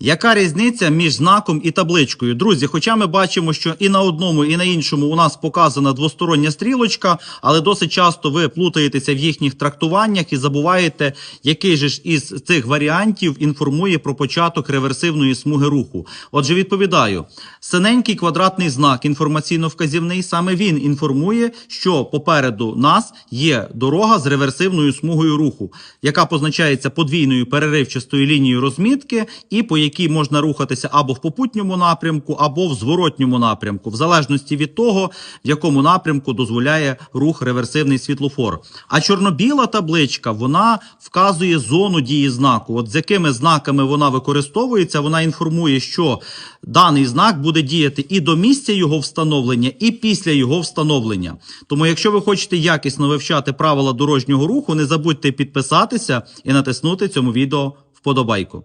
Яка різниця між знаком і табличкою? Друзі, хоча ми бачимо, що і на одному, і на іншому у нас показана двостороння стрілочка, але досить часто ви плутаєтеся в їхніх трактуваннях і забуваєте, який же ж із цих варіантів інформує про початок реверсивної смуги руху. Отже, відповідаю: синенький квадратний знак інформаційно-вказівний, саме він інформує, що попереду нас є дорога з реверсивною смугою руху, яка позначається подвійною переривчастою лінією розмітки, і по якій можна рухатися або в попутньому напрямку, або в зворотньому напрямку, в залежності від того, в якому напрямку дозволяє рух реверсивний світлофор. А чорно-біла табличка вона вказує зону дії знаку. От з якими знаками вона використовується, вона інформує, що даний знак буде діяти і до місця його встановлення, і після його встановлення. Тому, якщо ви хочете якісно вивчати правила дорожнього руху, не забудьте підписатися і натиснути цьому відео вподобайку.